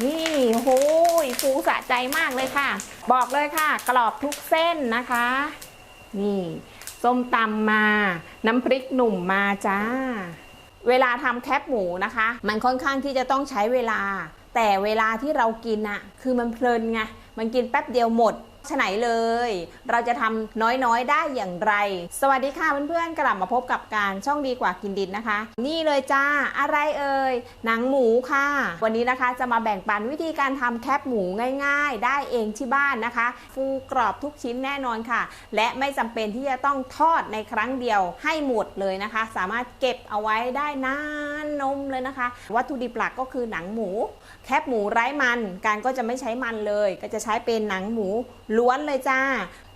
นี่โหยฟูสะใจมากเลยค่ะ บอกเลยค่ะ กรอบทุกเส้นนะคะ นี่ ส้มตำมา น้ำพริกหนุ่มมาจ้า เวลาทำแคบหมูนะคะ มันค่อนข้างที่จะต้องใช้เวลา แต่เวลาที่เรากินอะคือมันเพลินไง มันกินแป๊บเดียวหมด ฉไหนเลย เราจะทำน้อยๆได้อย่างไร สวัสดีค่ะเพื่อนๆกลับมาพบกับการช่องดีกว่ากินดินนะคะ นี่เลยจ้าอะไรเอ่ยหนังหมูค่ะ วันนี้นะคะจะมาแบ่งปันวิธีการทำแคบหมูง่าย ๆ ได้เองที่บ้านนะคะ ฟูกรอบทุกชิ้นแน่นอนค่ะ และไม่จำเป็นที่จะต้องทอดในครั้งเดียวให้หมดเลยนะคะ สามารถเก็บเอาไว้ได้นานนมเลยนะคะ วัตถุดิบหลักก็คือหนังหมูแคบหมูไร้มัน การก็จะไม่ใช้มันเลย ก็จะใช้เป็นหนังหมูล้วนเลยจ้า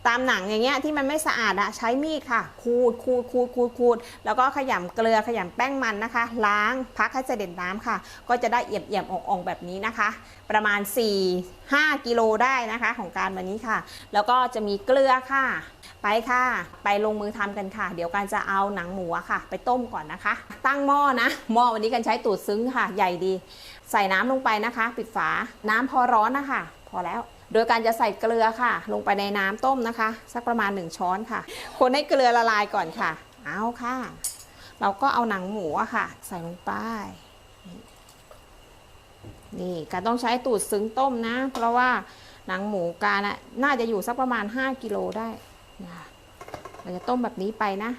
ตามหนังอย่างเงี้ยที่มันไม่สะอาดอะใช้มีดค่ะ ขูดขูดขูดขูดขูดแล้วก็ขยำเกลือขยำแป้งมันนะคะ ล้างพักให้เสด็จน้ำค่ะ ก็จะได้เอี่ยมเอี่ยมๆอ่องๆแบบนี้นะคะ ประมาณ 4-5 กิโลได้นะคะ ของการวันนี้ค่ะ แล้วก็จะมีเกลือค่ะ ไปค่ะ ไปลงมือทำกันค่ะ เดี๋ยวการจะเอาหนังหมูค่ะ ไปต้มก่อนนะคะ ตั้งหม้อนะหม้อวันนี้กันใช้ตูดซึ้งค่ะ ใหญ่ดี ใส่น้ำลงไปนะคะ ปิดฝาน้ำพอร้อนนะคะ พอแล้ว โดยการจะใส่เกลือค่ะ ลงไปในน้ำต้มนะคะ สักประมาณ 1 ช้อนค่ะ คนให้เกลือละลายก่อนค่ะ เอาค่ะ เราก็เอาหนังหมูอะค่ะ ใส่ลงไป นี่การต้องใช้ตูดซึ้งต้มนะ เพราะว่าหนังหมูการน่ะน่าจะอยู่สักประมาณ 5กิโลได้นะเราจะต้มแบบนี้ไปนะ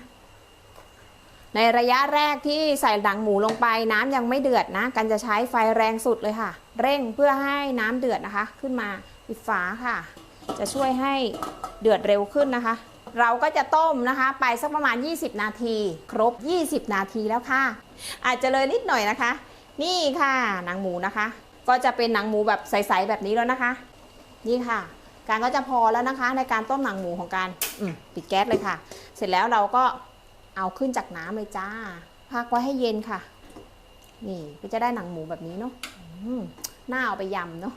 ในระยะแรกที่ใส่หนังหมูลงไปน้ำยังไม่เดือดนะ กันจะใช้ไฟแรงสุดเลยค่ะ เร่งเพื่อให้น้ำเดือดนะคะ ขึ้นมาปิดฝาค่ะ จะช่วยให้เดือดเร็วขึ้นนะคะ เราก็จะต้มนะคะ ไปสักประมาณ 20 นาที ครบ 20 นาทีแล้วค่ะ อาจจะเลยนิดหน่อยนะคะ นี่ค่ะหนังหมูนะคะ ก็จะเป็นหนังหมูแบบใสๆแบบนี้แล้วนะคะ นี่ค่ะ การก็จะพอแล้วนะคะ ในการต้มหนังหมูของการปิดแก๊สเลยค่ะ เสร็จแล้วเราก็ เอาขึ้นจากน้ำเลยจ้า พักไว้ให้เย็นค่ะ นี่ก็จะได้หนังหมูแบบนี้เนาะอืมน่าเอาไปยำเนาะ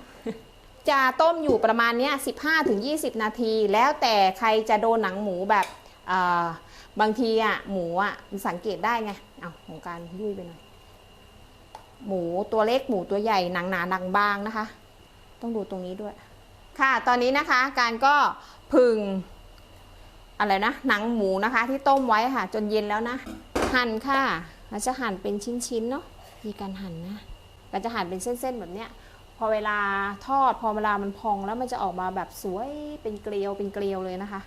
จะต้มอยู่ประมาณเนี้ย15ถึง20 นาที แล้วแต่ใครจะโดนหนังหมูแบบเอ่อบางทีอะหมูอะมันสังเกตได้ไง เอาของการยุ่ยไปหน่อย หมูตัวเล็กหมูตัวใหญ่หนังหนาหนังบางนะคะ ต้องดูตรงนี้ด้วย ค่ะ ตอนนี้นะคะการก็พึง อะไรนะหนังหมูนะคะที่ต้มไว้ค่ะ จนเย็นแล้วนะ หั่นค่ะเราจะหั่นเป็นชิ้นๆเนาะมีการหั่นนะเราจะหั่นเป็นเส้นๆแบบเนี้ยพอเวลาทอดพอเวลามันพองแล้วมันจะออกมาแบบสวยเป็นเกลียวเป็นเกลียวเลยนะคะ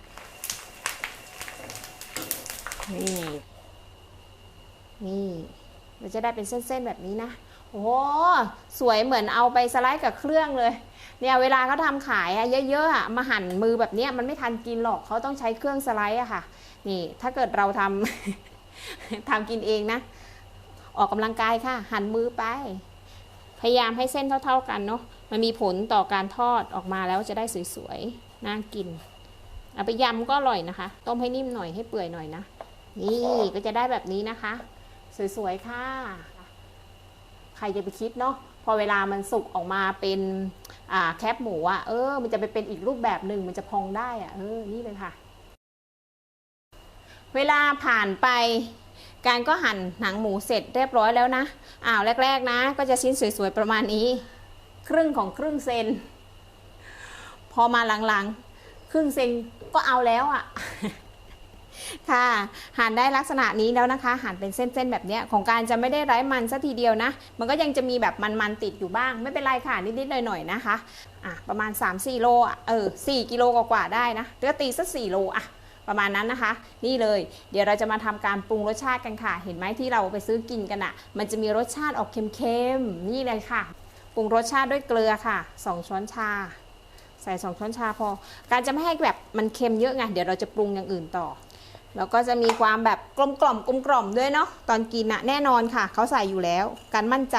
นี่นี่เราจะได้เป็นเส้นๆแบบนี้นะ โอ้โหสวยเหมือนเอาไปสไลด์กับเครื่องเลย เนี่ยเวลาเขาทำขายอะเยอะๆอะมาหั่นมือแบบนี้มันไม่ทันกินหรอกเขาต้องใช้เครื่องสไลด์อะค่ะ นี่ถ้าเกิดเราทำทำกินเองนะ ออกกำลังกายค่ะ หั่นมือไป พยายามให้เส้นเท่า ๆกันเนาะมันมีผลต่อการทอดออกมาแล้วจะได้สวยๆน่ากินเอาไปยำก็อร่อยนะคะ ต้มให้นิ่มหน่อยให้เปื่อยหน่อยนะ นี่ก็จะได้แบบนี้นะคะ สวยๆค่ะ ใครจะไปคิดเนาะพอเวลามันสุกออกมาเป็นแคบหมูอะเออ มันจะไปเป็นอีกรูปแบบหนึ่งมันจะพองได้อะเออนี่เลยค่ะ เวลาผ่านไปการก็หั่นหนังหมูเสร็จเรียบร้อยแล้วนะอ้าวแรก ๆ นะ ก็จะชิ้นสวยๆประมาณนี้ ครึ่งของครึ่งเซน พอมาหลังๆ ครึ่งเซนก็เอาแล้วอะ ค่ะหั่นได้ลักษณะนี้แล้วนะคะ หั่นเป็นเส้นๆแบบเนี้ยของการจะไม่ได้ไร้มันสัทีเดียวนะ มันก็ยังจะมีแบบมันๆติดอยู่บ้าง ไม่เป็นไรค่ะนิดๆหน่อยๆนะคะอะประมาณ 3-4โลอะเออ4กิโลกว่าๆได้นะเรือตีสัก4โลอะประมาณนั้นนะคะ นี่เลย เดี๋ยวเราจะมาทำการปรุงรสชาติกันค่ะ เห็นไหมที่เราไปซื้อกินกันอะ่ะ มันจะมีรสชาติออกเค็มๆ นี่เลยค่ะ ปรุงรสชาติด้วยเกลือค่ะ 2 ช้อนชา ใส่ 2 ช้อนชาพอ การจะไม่ให้แบบมันเค็มเยอะไง เดี๋ยวเราจะปรุงอย่างอื่นต่อ แล้วก็จะมีความแบบกลมกล่อมกลมกล่อมด้วยเนาะตอนกินอะแน่นอนค่ะ เขาใส่อยู่แล้ว การมั่นใจ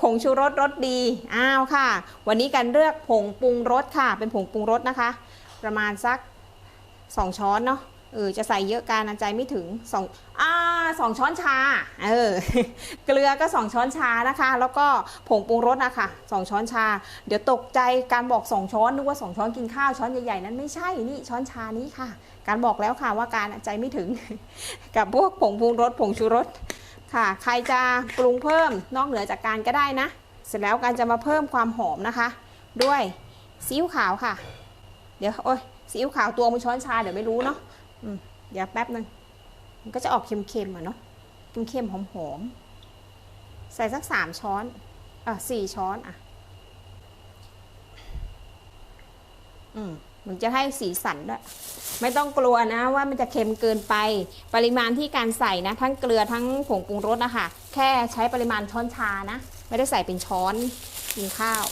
ผงชูรสรสดีอ้าวค่ะ วันนี้กันเลือกผงปรุงรสค่ะ เป็นผงปรุงรสนะคะ ประมาณสัก 2 ช้อนเนาะเออจะใส่เยอะการอันใจไม่ถึง2อ่าสองช้อนชาเออเกลือก็2ช้อนชานะคะ แล้วก็ผงปรุงรสนะคะ2ช้อนชา เดี๋ยวตกใจการบอก2ช้อนนึกว่า2ช้อนกินข้าวช้อนใหญ่ๆนั้นไม่ใช่นี่ช้อนชานี้ค่ะ การบอกแล้วค่ะว่าการใจไม่ถึง กับพวกผงปรุงรสผงชูรสค่ะ ใครจะปรุงเพิ่มนอกเหนือจากการก็ได้นะ เสร็จแล้วการจะมาเพิ่มความหอมนะคะ ด้วยซีอิ๊วขาวค่ะ เดี๋ยวโอ้ยซีอิ๊วขาวตัวมือช้อนชาเดี๋ยวไม่รู้เนาะอืมเดี๋ยวแป๊บนึงมันก็จะออกเค็มๆอะเนาะเค็มๆหอมๆใส่สักสามช้อนอะสี่ช้อนอะ อืม มันจะให้สีสันด้วยไม่ต้องกลัวนะว่ามันจะเค็มเกินไป ปริมาณที่การใส่นะ ทั้งเกลือทั้งผงปรุงรสนะคะแค่ใช้ปริมาณช้อนชานะ ไม่ได้ใส่เป็นช้อนกินข้าว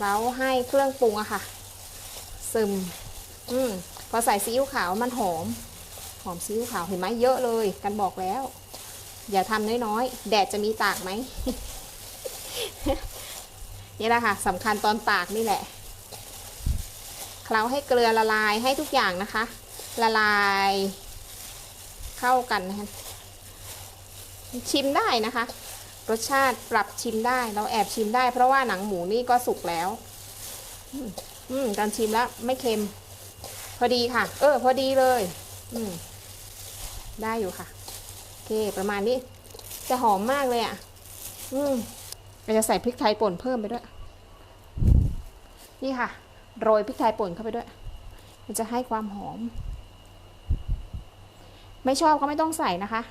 แล้วให้เครื่องปรุงอะค่ะ ซึม อืมพอใส่ซีอิ๊วขาวมันหอม หอมซีอิ๊วขาวเห็นไหมเยอะเลย กันบอกแล้ว อย่าทำน้อยๆ แดดจะมีตากไหมนี่แหละค่ะสำคัญตอนตากนี่แหละ เคล้าให้เกลือละลายให้ทุกอย่างนะคะ ละลายเข้ากันนะคะชิมได้นะคะ รสชาติปรับชิมได้ เราแอบชิมได้ เพราะว่าหนังหมูนี่ก็สุกแล้ว อืมการชิมแล้วไม่เค็ม พอดีค่ะ เออ พอดีเลย อืมได้อยู่ค่ะโอเค ประมาณนี้ จะหอมมากเลยอะ อืมเราจะใส่พริกไทยป่นเพิ่มไปด้วย นี่ค่ะ โรยพริกไทยป่นเข้าไปด้วย มันจะให้ความหอม ไม่ชอบก็ไม่ต้องใส่นะคะ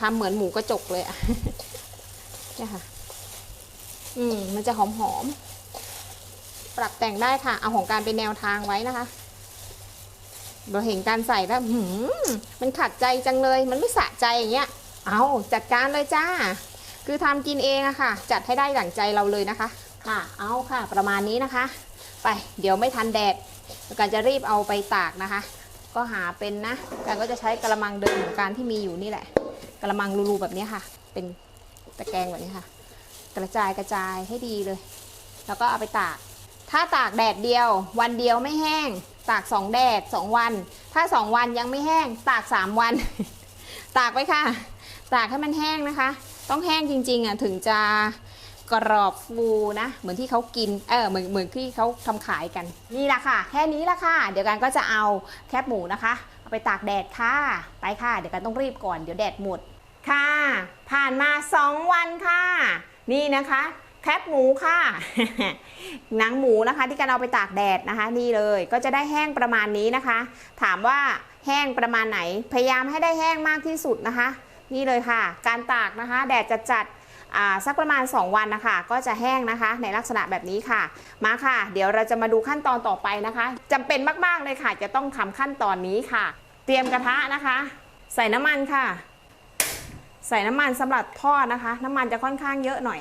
ทำเหมือนหมูกระจกเลยอะเนี่ยค่ะ อืม มันจะหอมหอม ปรับแต่งได้ค่ะ เอาของการเป็นแนวทางไว้นะคะ เราเห็นการใส่แล้วหืมมันขัดใจจังเลย มันไม่สะใจอย่างเงี้ย เอาจัดการเลยจ้า คือทำกินเองอะค่ะ จัดให้ได้ดั่งใจเราเลยนะคะ ค่ะ เอาค่ะ ประมาณนี้นะคะ ไป เดี๋ยวไม่ทันแดดการจะรีบเอาไปตากนะคะ ก็หาเป็นนะ การก็จะใช้กระมังเดิมของการที่มีอยู่นี่แหละ กระมังรูๆแบบนี้ค่ะ เป็นตะแกรงแบบนี้ค่ะ กระจายกระจายให้ดีเลย แล้วก็เอาไปตาก ถ้าตากแดดเดียว วันเดียวไม่แห้ง ตากสองแดดสองวัน ถ้าสองวันยังไม่แห้ง ตากสามวัน ตากไว้ค่ะ ตากให้มันแห้งนะคะ ต้องแห้งจริงๆอะถึงจะ กรอบฟูนะ เหมือนที่เขากินเออเหมือนเหมือนที่เขาทำขายกันนี่แหละค่ะ แค่นี้ละค่ะ เดี๋ยวกันก็จะเอาแคบหมูนะคะ เอาไปตากแดดค่ะ ไปค่ะ เดี๋ยวกันต้องรีบก่อนเดี๋ยวแดดหมดค่ะ ผ่านมา 2 วันค่ะ นี่นะคะแคบหมูค่ะหนังหมูนะคะ ที่กันเอาไปตากแดดนะคะ นี่เลยก็จะได้แห้งประมาณนี้นะคะ ถามว่าแห้งประมาณไหน พยายามให้ได้แห้งมากที่สุดนะคะ นี่เลยค่ะ การตากนะคะ แดดจะจัด สักประมาณ 2 วันนะคะ ก็จะแห้งนะคะ ในลักษณะแบบนี้ค่ะ มาค่ะ เดี๋ยวเราจะมาดูขั้นตอนต่อไปนะคะจำเป็นมากๆเลยค่ะ จะต้องทำขั้นตอนนี้ค่ะ เตรียมกระทะนะคะ ใส่น้ำมันค่ะ ใส่น้ำมันสำหรับทอดนะคะ น้ำมันจะค่อนข้างเยอะหน่อย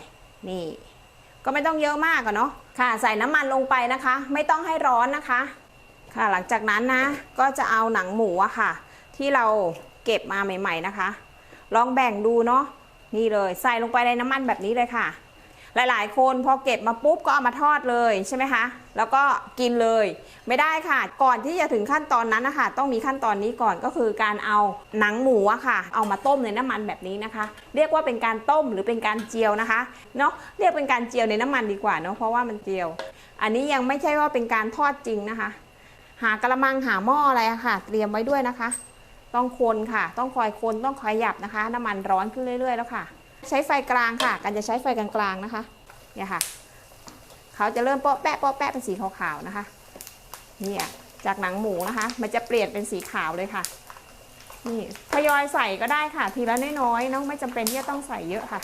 นี่ ก็ไม่ต้องเยอะมากอะเนาะค่ะ ใส่น้ำมันลงไปนะคะ ไม่ต้องให้ร้อนนะคะ ค่ะ หลังจากนั้นนะ ก็จะเอาหนังหมูอะค่ะ ที่เราเก็บมาใหม่ ๆนะคะ ลองแบ่งดูเนาะ นี่เลยใส่ลงไปในน้ำมันแบบนี้เลยค่ะ หลายๆ คนพอเก็บมาปุ๊บก็เอามาทอดเลยใช่ไหมคะแล้วก็กินเลย ไม่ได้ค่ะ ก่อนที่จะถึงขั้นตอนนั้นนะคะต้องมีขั้นตอนนี้ก่อนก็คือการเอาหนังหมูอะค่ะ เอามาต้มในน้ำมันแบบนี้นะคะ เรียกว่าเป็นการต้มหรือเป็นการเจียวนะคะเนาะเรียกเป็นการเจียวในน้ำมันดีกว่าเนาะเพราะว่ามันเจียว อันนี้ยังไม่ใช่ว่าเป็นการทอดจริงนะคะ หากระมังหาหม้ออะไรอะค่ะ เตรียมไว้ด้วยนะคะ ต้องคนค่ะ ต้องคอยคนต้องคอยหยับนะคะ น้ำมันร้อนขึ้นเรื่อย ๆ แล้วค่ะ ใช้ไฟกลางค่ะ กันจะใช้ไฟกลางๆนะคะเนี่ยค่ะ เขาจะเริ่มเปาะแปะเปาะแปะเป็นสีขาวๆนะคะเนี่ยจากหนังหมูนะคะ มันจะเปลี่ยนเป็นสีขาวเลยค่ะ นี่ทยอยใส่ก็ได้ค่ะ ทีละน้อยๆน้องไม่จำเป็นที่จะต้องใส่เยอะค่ะ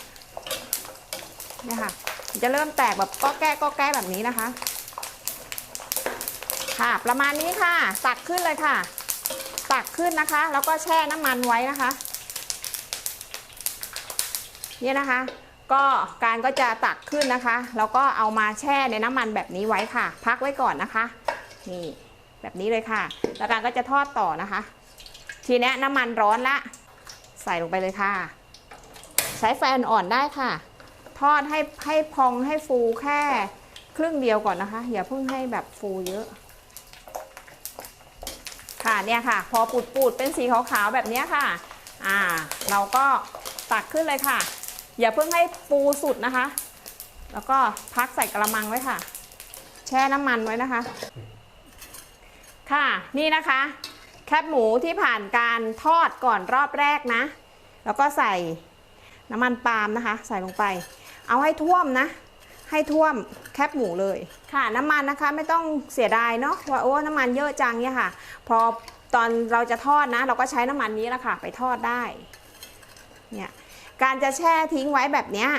เนี่ยค่ะ จะเริ่มแตกแบบก็แก้ก็แก้แบบนี้นะคะ ค่ะ ประมาณนี้ค่ะ ตักขึ้นเลยค่ะ ตักขึ้นนะคะ แล้วก็แช่น้ำมันไว้นะคะ เนี่ยนะคะ ก็การก็จะตักขึ้นนะคะ แล้วก็เอามาแช่ในน้ำมันแบบนี้ไว้ค่ะ พักไว้ก่อนนะคะ นี่แบบนี้เลยค่ะ แล้วการก็จะทอดต่อนะคะ ทีนี้น้ำมันร้อนละ ใส่ลงไปเลยค่ะ ใช้ไฟอ่อนๆได้ค่ะ ทอดให้ให้พองให้ฟูแค่ครึ่งเดียวก่อนนะคะ อย่าเพิ่งให้แบบฟูเยอะ ค่ะเนี่ยค่ะ พอปูดๆเป็นสีขาวๆแบบนี้ค่ะ อ่า เราก็ตักขึ้นเลยค่ะ อย่าเพิ่งให้ฟูสุดนะคะ แล้วก็พักใส่กระมังไว้ค่ะ แช่น้ำมันไว้นะคะ ค่ะนี่นะคะ แคบหมูที่ผ่านการทอดก่อนรอบแรกนะ แล้วก็ใส่น้ำมันปาล์มนะคะ ใส่ลงไป เอาให้ท่วมนะ ให้ท่วมแคบหมูเลยค่ะ น้ำมันนะคะไม่ต้องเสียดายเนาะว่าโอ้น้ำมันเยอะจังเนี่ยค่ะ พอตอนเราจะทอดนะ เราก็ใช้น้ำมันนี้แหละค่ะ ไปทอดได้เนี่ยการจะแช่ทิ้งไว้แบบเนี้ย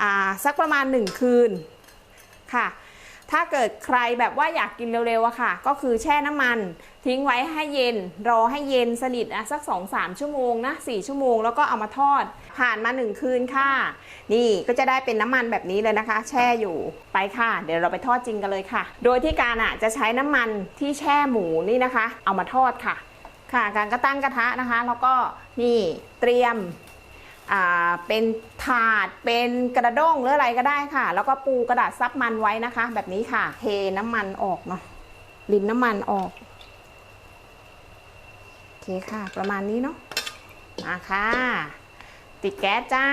อ่าสักประมาณ 1 คืนค่ะ ถ้าเกิดใครแบบว่าอยากกินเร็วๆอะค่ะ ก็คือแช่น้ำมันทิ้งไว้ให้เย็น รอให้เย็นสนิทอะสัก 2-3 ชั่วโมงนะ4ชั่วโมง แล้วก็เอามาทอด ผ่านมา1คืนค่ะ นี่ก็จะได้เป็นน้ำมันแบบนี้เลยนะคะ แช่อยู่ไปค่ะ เดี๋ยวเราไปทอดจริงกันเลยค่ะ โดยที่การอะจะใช้น้ำมันที่แช่หมูนี่นะคะ เอามาทอดค่ะ ค่ะ การก็ตั้งกระทะนะคะ แล้วก็นี่เตรียมอ่าเป็นถาดเป็นกระด้งหรืออะไรก็ได้ค่ะ แล้วก็ปูกระดาษซับมันไว้นะคะ แบบนี้ค่ะเทน้ำมันออกเนาะรินน้ำมันออกโอเคค่ะ ประมาณนี้เนาะมาค่ะ ติดแก๊สจ้า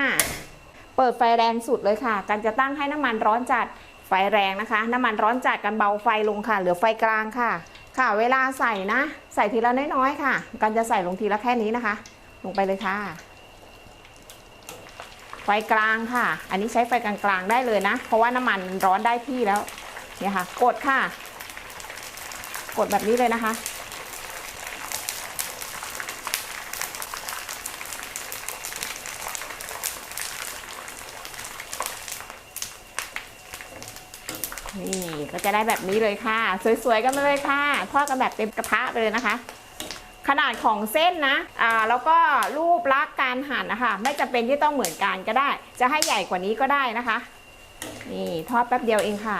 เปิดไฟแรงสุดเลยค่ะการจะตั้งให้น้ำมันร้อนจัดไฟแรงนะคะ น้ำมันร้อนจัดกันเบาไฟลงค่ะ เหลือไฟกลางค่ะ ค่ะ เวลาใส่นะ ใส่ทีละน้อยๆค่ะการจะใส่ลงทีละแค่นี้นะคะ ลงไปเลยค่ะ ไฟกลางค่ะ อันนี้ใช้ไฟกลางๆได้เลยนะ เพราะว่าน้ำมันร้อนได้ที่แล้ว เนี่ยค่ะ กดค่ะ กดแบบนี้เลยนะคะ นี่ก็ จะได้แบบนี้เลยค่ะ สวยๆกันมาเลยค่ะ ทอดกันแบบเต็มกระทะไปเลยนะคะ ขนาดของเส้นนะอ่าแล้วก็รูปลักษณ์การหั่นนะคะไม่จำเป็นที่ต้องเหมือนกันก็ได้ จะให้ใหญ่กว่านี้ก็ได้นะคะ นี่ทอดแป๊บเดียวเองค่ะ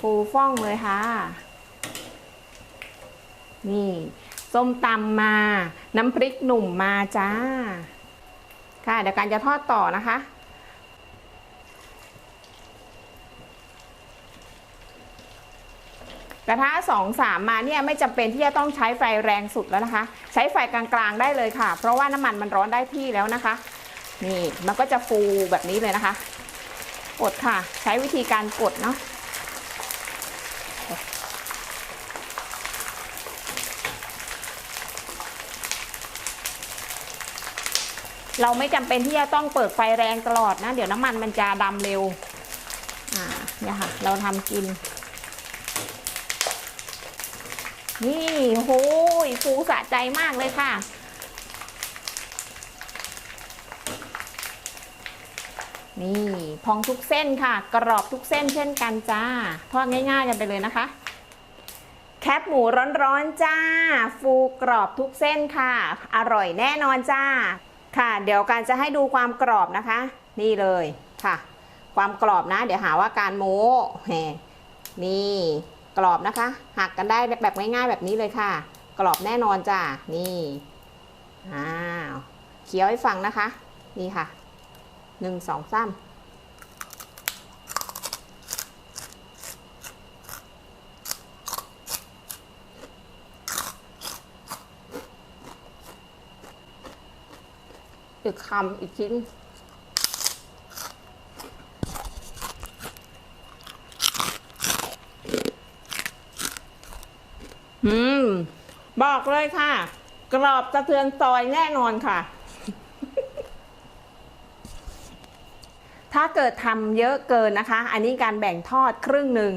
ฟูฟ่องเลยค่ะ นี่ส้มตำมา น้ำพริกหนุ่มมาจ้า ค่ะเดี๋ยวการจะทอดต่อนะคะ ระทะสองสามมาเนี่ยไม่จำเป็นที่จะต้องใช้ไฟแรงสุดแล้วนะคะ ใช้ไฟกลางๆได้เลยค่ะ เพราะว่าน้ำมันมันร้อนได้ที่แล้วนะคะ นี่มันก็จะฟูแบบนี้เลยนะคะ กดค่ะ ใช้วิธีการกดเนาะเราไม่จำเป็นที่จะต้องเปิดไฟแรงตลอดนะ เดี๋ยวน้ำมันมันจะดำเร็ว อ่าเนี่ยค่ะ เราทำกิน นี่โหยฟูสะใจมากเลยค่ะ นี่พองทุกเส้นค่ะ กรอบทุกเส้นเช่นกันจ้า ทอดง่ายๆกันไปเลยนะคะ แคบหมูร้อนๆจ้า ฟูกรอบทุกเส้นค่ะ อร่อยแน่นอนจ้า ค่ะ เดี๋ยวการจะให้ดูความกรอบนะคะ นี่เลยค่ะ ความกรอบนะ เดี๋ยวหาว่าการโม้แหนี่ กรอบนะคะ หักกันได้แบบง่ายๆแบบนี้เลยค่ะ กรอบแน่นอนจ้านี่อ้าวเคี้ยวให้ฟังนะคะ นี่ค่ะหนึ่งสองสามอีกคำอีกชิ้น อืม บอกเลยค่ะ กรอบสะเทือนซอยแน่นอนค่ะ ถ้าเกิดทำเยอะเกินนะคะ อันนี้การแบ่งทอดครึ่งหนึ่ง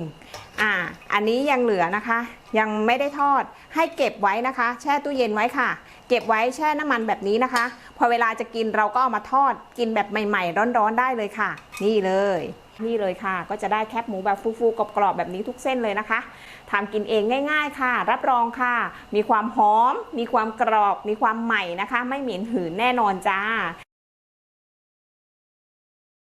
อ่า อันนี้ยังเหลือนะคะ ยังไม่ได้ทอดให้เก็บไว้นะคะ แช่ตู้เย็นไว้ค่ะ เก็บไว้แช่น้ำมันแบบนี้นะคะ พอเวลาจะกินเราก็เอามาทอดกินแบบใหม่ ๆ ร้อนๆได้เลยค่ะ นี่เลย นี่เลยค่ะ ก็จะได้แคบหมูแบบฟูๆกรอบๆแบบนี้ทุกเส้นเลยนะคะทำกินเองง่าย ๆ ค่ะ รับรองค่ะ มีความหอม มีความกรอบ มีความใหม่นะคะ ไม่เหม็นหืนแน่นอนจ้า